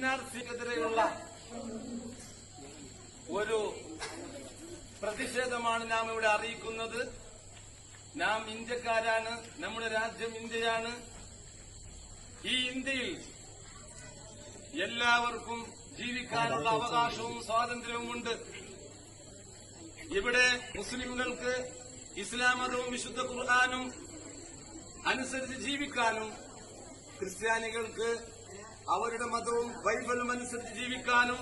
N R സിക്കെതിരെയുള്ള ഒരു പ്രതിഷേധമാണ് നാം ഇവിടെ അറിയിക്കുന്നത്. നാം ഇന്ത്യക്കാരാണ് നമ്മുടെ രാജ്യം ഇന്ത്യയാണ്. ഈ ഇന്ത്യയിൽ എല്ലാവർക്കും ജീവിക്കാനുള്ള അവകാശവും സ്വാതന്ത്ര്യവും ഉണ്ട്. ഇവിടെ മുസ്ലിംകൾക്ക് ഇസ്ലാം മതവും വിശുദ്ധ ഖുർആാനും അനുസരിച്ച് ജീവിക്കാനും ക്രിസ്ത്യാനികൾക്ക് അവരുടെ മതവും ബൈബിളും അനുസരിച്ച് ജീവിക്കാനും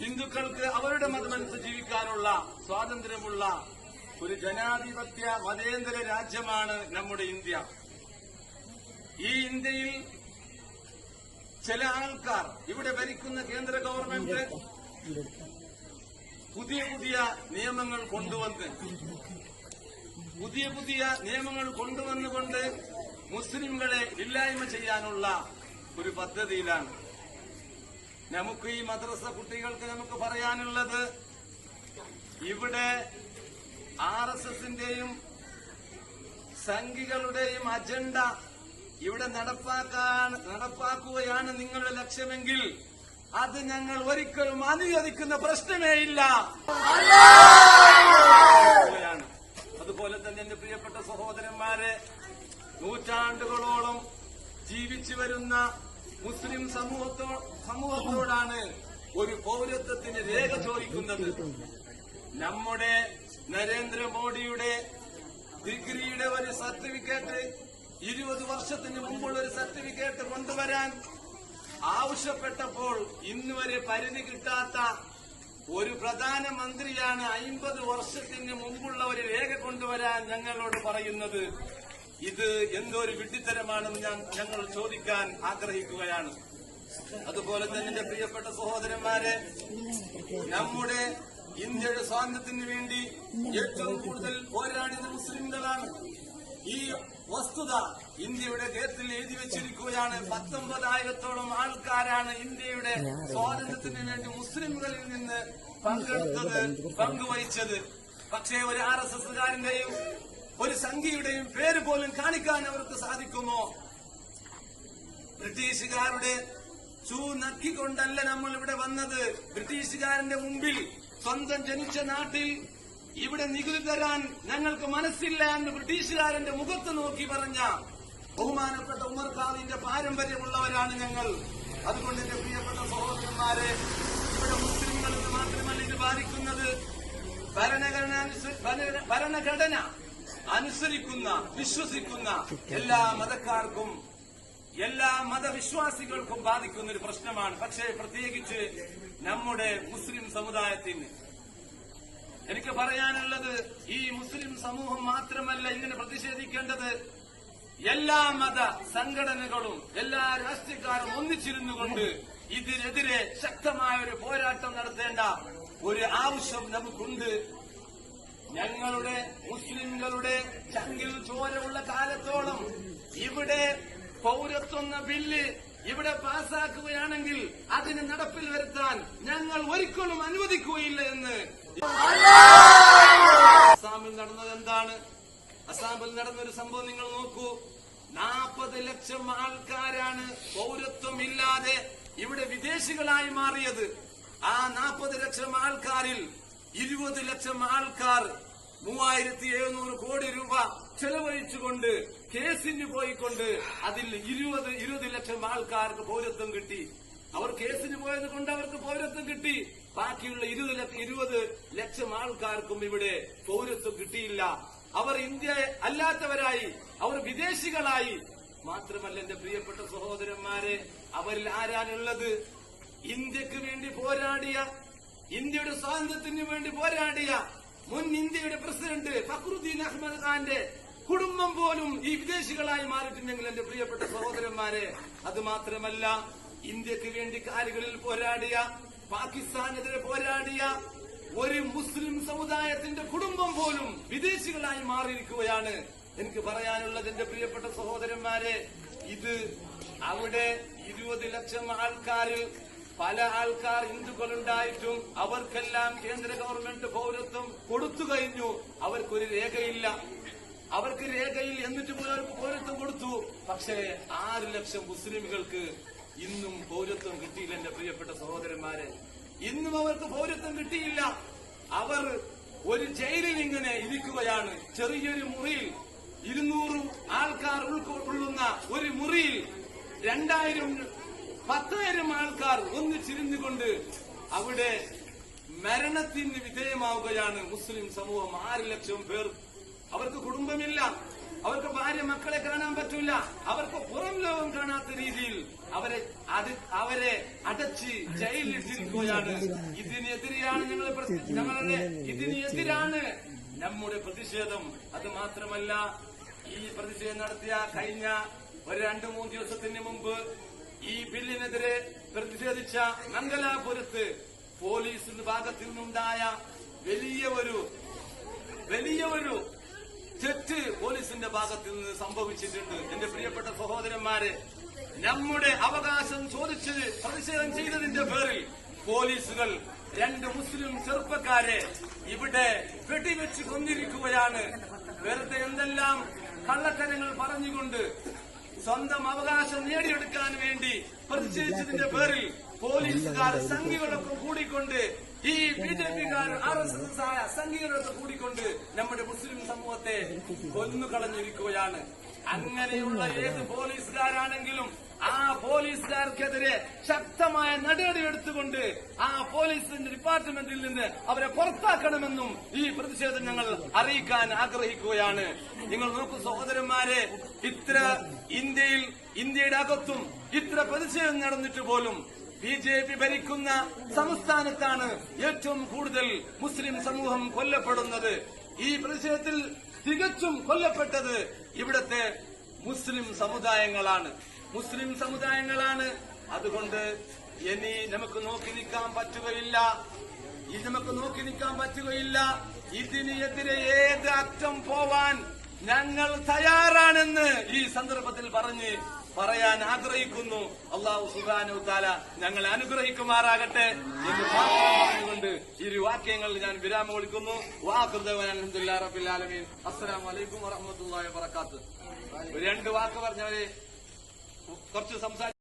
ഹിന്ദുക്കൾക്ക് അവരുടെ മതമനുസരിച്ച് ജീവിക്കാനുള്ള സ്വാതന്ത്ര്യമുള്ള ഒരു ജനാധിപത്യ മതേന്ദ്ര രാജ്യമാണ് നമ്മുടെ ഇന്ത്യ. ഈ ഇന്ത്യയിൽ ചില ആൾക്കാർ ഇവിടെ ഭരിക്കുന്ന കേന്ദ്ര ഗവൺമെന്റ് പുതിയ പുതിയ നിയമങ്ങൾ കൊണ്ടുവന്ന് പുതിയ പുതിയ നിയമങ്ങൾ കൊണ്ടുവന്നുകൊണ്ട് മുസ്ലിംകളെ ഇല്ലായ്മ ചെയ്യാനുള്ള ഒരു പദ്ധതിയിലാണ് നമുക്ക് ഈ മദ്രസ കുട്ടികൾക്ക് നമുക്ക് പറയാനുള്ളത് ഇവിടെ ആർ എസ് എസിന്റെയും സംഘികളുടെയും അജണ്ട ഇവിടെ നടപ്പാക്കാൻ നടപ്പാക്കുകയാണ് നിങ്ങളുടെ ലക്ഷ്യമെങ്കിൽ അത് ഞങ്ങൾ ഒരിക്കലും അനുവദിക്കുന്ന പ്രശ്നമേ ഇല്ല. അതുപോലെ തന്നെ എന്റെ പ്രിയപ്പെട്ട സഹോദരന്മാരെ നൂറ്റാണ്ടുകളോളം ജീവിച്ചു വരുന്ന മുസ്ലിം സമൂഹത്തോ സമൂഹത്തോടാണ് ഒരു പൗരത്വത്തിന് രേഖ ചോദിക്കുന്നത്. നമ്മുടെ നരേന്ദ്രമോദിയുടെ ഡിഗ്രിയുടെ ഒരു സർട്ടിഫിക്കറ്റ് ഇരുപത് വർഷത്തിന് മുമ്പുള്ള ഒരു സർട്ടിഫിക്കറ്റ് കൊണ്ടുവരാൻ ആവശ്യപ്പെട്ടപ്പോൾ ഇന്നുവരെ പരിധി കിട്ടാത്ത ഒരു പ്രധാനമന്ത്രിയാണ് അയിമ്പത് വർഷത്തിന് മുമ്പുള്ള ഒരു രേഖ കൊണ്ടുവരാൻ ഞങ്ങളോട് പറയുന്നത്. ഇത് എന്തൊരു വിഡ്ഢിത്തരമാണെന്ന് ഞാൻ ഞങ്ങൾ ചോദിക്കാൻ ആഗ്രഹിക്കുകയാണ്. അതുപോലെ തന്നെ എന്റെ പ്രിയപ്പെട്ട സഹോദരന്മാരെ നമ്മുടെ ഇന്ത്യയുടെ സ്വാതന്ത്ര്യത്തിന് വേണ്ടി ഏറ്റവും കൂടുതൽ പോരാടിയത് മുസ്ലിംകളാണ്. ഈ വസ്തുത ഇന്ത്യയുടെ ഗേറ്റിൽ എഴുതി വെച്ചിരിക്കുകയാണ്. പത്തൊമ്പതായിരത്തോളം ആൾക്കാരാണ് ഇന്ത്യയുടെ സ്വാതന്ത്ര്യത്തിന് വേണ്ടി മുസ്ലിംകളിൽ നിന്ന് പങ്കെടുത്തത് പങ്കുവഹിച്ചത്. പക്ഷേ ഒരു ആർ എസ് എസുകാരന്റെയും ഒരു സംഖ്യയുടെയും പേര് പോലും കാണിക്കാൻ അവർക്ക് സാധിക്കുമോ? ബ്രിട്ടീഷുകാരുടെ ചൂ നക്കിക്കൊണ്ടല്ല നമ്മൾ ഇവിടെ വന്നത്. ബ്രിട്ടീഷുകാരന്റെ മുമ്പിൽ സ്വന്തം ജനിച്ച നാട്ടിൽ ഇവിടെ നികുതി തരാൻ ഞങ്ങൾക്ക് മനസ്സില്ല എന്ന് ബ്രിട്ടീഷുകാരന്റെ മുഖത്ത് നോക്കി പറഞ്ഞ ബഹുമാനപ്പെട്ട ഉമർ ഖാദിന്റെ പാരമ്പര്യമുള്ളവരാണ് ഞങ്ങൾ. അതുകൊണ്ട് എന്റെ പ്രിയപ്പെട്ട സഹോദരന്മാരെ ഇവിടെ മുസ്ലിങ്ങൾ എന്ന് മാത്രമല്ല ഇത് ബാധിക്കുന്നത് ഭരണഘടന ഭരണഘടന. അനുസരിക്കുന്ന വിശ്വസിക്കുന്ന എല്ലാ മതക്കാർക്കും എല്ലാ മതവിശ്വാസികൾക്കും ബാധിക്കുന്ന ഒരു പ്രശ്നമാണ്. പക്ഷേ പ്രത്യേകിച്ച് നമ്മുടെ മുസ്ലിം സമുദായത്തിന്. എനിക്ക് പറയാനുള്ളത് ഈ മുസ്ലിം സമൂഹം മാത്രമല്ല ഇങ്ങനെ പ്രതിഷേധിക്കേണ്ടത്. എല്ലാ മത സംഘടനകളും എല്ലാ രാഷ്ട്രീയക്കാരും ഒന്നിച്ചിരുന്നുകൊണ്ട് ഇതിനെതിരെ ശക്തമായ ഒരു പോരാട്ടം നടത്തേണ്ട ഒരു ആവശ്യം നമുക്കുണ്ട്. ഞങ്ങളുടെ മുസ്ലിംകളുടെ ചങ്കിൽ ചോരമുള്ള കാലത്തോളം ഇവിടെ പൌരത്വന്ന ബില്ല് ഇവിടെ പാസാക്കുകയാണെങ്കിൽ അതിന് നടപ്പിൽ വരുത്താൻ ഞങ്ങൾ ഒരിക്കലും അനുവദിക്കുകയില്ല എന്ന്. അസാമിൽ നടന്നത് എന്താണ്? അസാമിൽ നടന്നൊരു സംഭവം നിങ്ങൾ നോക്കൂ. നാൽപ്പത് ലക്ഷം ആൾക്കാരാണ് പൗരത്വമില്ലാതെ ഇവിടെ വിദേശികളായി മാറിയത്. ആ നാൽപ്പത് ലക്ഷം ആൾക്കാരിൽ ഇരുപത് ലക്ഷം ആൾക്കാർ മൂവായിരത്തി എഴുന്നൂറ് കോടി രൂപ ചെലവഴിച്ചുകൊണ്ട് കേസിന് പോയിക്കൊണ്ട് അതിൽ ഇരുപത് ഇരുപത് ലക്ഷം ആൾക്കാർക്ക് പൗരത്വം കിട്ടി. അവർ കേസിന് പോയത് കൊണ്ട് അവർക്ക് പൗരത്വം കിട്ടി. ബാക്കിയുള്ള ഇരുപത് ഇരുപത് ലക്ഷം ആൾക്കാർക്കും ഇവിടെ പൗരത്വം കിട്ടിയില്ല. അവർ ഇന്ത്യ അല്ലാത്തവരായി അവർ വിദേശികളായി. മാത്രമല്ല എന്റെ പ്രിയപ്പെട്ട സഹോദരന്മാരെ അവരിൽ ആരാനുള്ളത് ഇന്ത്യയ്ക്ക് വേണ്ടി പോരാടിയ ഇന്ത്യയുടെ സ്വാതന്ത്ര്യത്തിന് വേണ്ടി പോരാടിയ മുൻ ഇന്ത്യയുടെ പ്രസിഡന്റ് ഫക്രുദ്ദീൻ അഹമ്മദ് ഖാന്റെ കുടുംബം പോലും ഈ വിദേശികളായി മാറിയിട്ടുണ്ടെങ്കിൽ എന്റെ പ്രിയപ്പെട്ട സഹോദരന്മാരെ അത് മാത്രമല്ല ഇന്ത്യയ്ക്ക് വേണ്ടി കാലുകളിൽ പോരാടിയ പാകിസ്ഥാനെതിരെ പോരാടിയ ഒരു മുസ്ലിം സമുദായത്തിന്റെ കുടുംബം പോലും വിദേശികളായി മാറിയിരിക്കുകയാണ്. എനിക്ക് പറയാനുള്ളത് എന്റെ പ്രിയപ്പെട്ട സഹോദരന്മാരെ ഇത് അവിടെ ഇരുപത് ലക്ഷം ആൾക്കാരിൽ പല ആൾക്കാർ ഹിന്ദുക്കളുണ്ടായിട്ടും അവർക്കെല്ലാം കേന്ദ്ര ഗവൺമെന്റ് പൗരത്വം കൊടുത്തു കഴിഞ്ഞു. അവർക്കൊരു രേഖയില്ല. അവർക്ക് രേഖയിൽ എന്നിട്ട് പോലും അവർക്ക് പൗരത്വം കൊടുത്തു. പക്ഷേ ആറ് ലക്ഷം മുസ്ലിമുകൾക്ക് ഇന്നും പൗരത്വം കിട്ടിയില്ല എന്റെ പ്രിയപ്പെട്ട സഹോദരന്മാരെ. ഇന്നും അവർക്ക് പൗരത്വം കിട്ടിയില്ല. അവർ ഒരു ജയിലിൽ ഇങ്ങനെ ഇരിക്കുകയാണ്. ചെറിയൊരു മുറിയിൽ ഇരുന്നൂറ് ആൾക്കാർ ഉൾക്കൊള്ളുന്ന ഒരു മുറിയിൽ രണ്ടായിരം പത്തായിരം ആൾക്കാർ ഒന്നിച്ചിരുന്നുകൊണ്ട് അവിടെ മരണത്തിന് വിധേയമാവുകയാണ് മുസ്ലിം സമൂഹം. ആറ് ലക്ഷം പേർ. അവർക്ക് കുടുംബമില്ല. അവർക്ക് ഭാര്യ മക്കളെ കാണാൻ പറ്റൂല അവർക്ക് പുറം ലോകം കാണാത്ത രീതിയിൽ അവരെ അവരെ അടച്ച് ജയിലിട്ടിരിക്കുകയാണ് ഇതിനെതിരെയാണ് ഞങ്ങൾ ഞങ്ങളുടെ ഇതിനെതിരാണ് നമ്മുടെ പ്രതിഷേധം. അത് മാത്രമല്ല ഈ പ്രതിഷേധം നടത്തിയ കഴിഞ്ഞ ഒരു രണ്ടു മൂന്ന് ദിവസത്തിന് മുമ്പ് ഈ ബില്ലിനെതിരെ പ്രതിഷേധിച്ച മംഗലാപുരത്ത് പോലീസിന്റെ ഭാഗത്തു നിന്നുണ്ടായ വലിയ ഒരു വലിയ ഒരു തെറ്റ് പോലീസിന്റെ ഭാഗത്ത് നിന്ന് സംഭവിച്ചിട്ടുണ്ട്. എന്റെ പ്രിയപ്പെട്ട സഹോദരന്മാരെ നമ്മുടെ അവകാശം ചോദിച്ച് പ്രതിഷേധം ചെയ്തതിന്റെ പേരിൽ പോലീസുകൾ രണ്ട് മുസ്ലിം ചെറുപ്പക്കാരെ ഇവിടെ വെടിവെച്ച് കൊന്നിരിക്കുകയാണ്. വെറുതെ എന്തെല്ലാം കള്ളത്തരങ്ങൾ പറഞ്ഞുകൊണ്ട് സ്വന്തം അവകാശം നേടിയെടുക്കാൻ വേണ്ടി പ്രതിഷേധിച്ചതിന്റെ പേരിൽ പോലീസുകാർ സംഘികളൊക്കെ കൂടിക്കൊണ്ട് ഈ ബി ജെ പിക്കാർ ആർ എസ് എസ് ആയ സംഘികളൊക്കെ കൂടിക്കൊണ്ട് നമ്മുടെ മുസ്ലിം സമൂഹത്തെ കൊന്നുകളഞ്ഞിരിക്കുകയാണ്. അങ്ങനെയുള്ള ഏത് പോലീസുകാരാണെങ്കിലും ആ പോലീസുകാർക്കെതിരെ ശക്തമായ നടപടി എടുത്തുകൊണ്ട് ആ പോലീസിന്റെ ഡിപ്പാർട്ട്മെന്റിൽ നിന്ന് അവരെ പുറത്താക്കണമെന്നും ഈ പ്രതിഷേധം ഞങ്ങൾ അറിയിക്കാൻ ആഗ്രഹിക്കുകയാണ്. നിങ്ങൾ നോക്കൂ സഹോദരന്മാരെ ഇത്ര ഇന്ത്യയിൽ ഇന്ത്യയുടെ അകത്തും ഇത്ര പ്രതിഷേധം നടന്നിട്ട് പോലും ബി ജെ പി ഭരിക്കുന്ന സംസ്ഥാനത്താണ് ഏറ്റവും കൂടുതൽ മുസ്ലിം സമൂഹം കൊല്ലപ്പെടുന്നത്. ഈ പ്രതിഷേധത്തിൽ തികച്ചും കൊല്ലപ്പെട്ടത് ഇവിടത്തെ മുസ്ലിം സമുദായങ്ങളാണ്. മുസ്ലിം സമുദായങ്ങളാണ്. അതുകൊണ്ട് ഇനി നമുക്ക് നോക്കി നിൽക്കാൻ പറ്റുകയില്ല. ഇത് നമുക്ക് നോക്കി നിൽക്കാൻ പറ്റുകയില്ല. ഇതിനെതിരെ ഏത് അറ്റം പോവാൻ ഞങ്ങൾ തയ്യാറാണെന്ന് ഈ സന്ദർഭത്തിൽ പറഞ്ഞ് പറയാൻ ആഗ്രഹിക്കുന്നു. അള്ളാഹു സുബാനു താല ഞങ്ങൾ അനുഗ്രഹിക്കുമാറാകട്ടെ എന്ന് പറഞ്ഞുകൊണ്ട് ഇരു വാക്യങ്ങൾ ഞാൻ വിരാമം കൊടുക്കുന്നു വാഹൃദവൻ അലഹദില്ലാ ആലമീൻ. അസ്സലാം വലൈക്കും വറഹമത്തല്ലാ വബർക്കാത്ത് രണ്ട് വാക്ക് പറഞ്ഞവരെ കുറച്ച് സംസാരിക്കും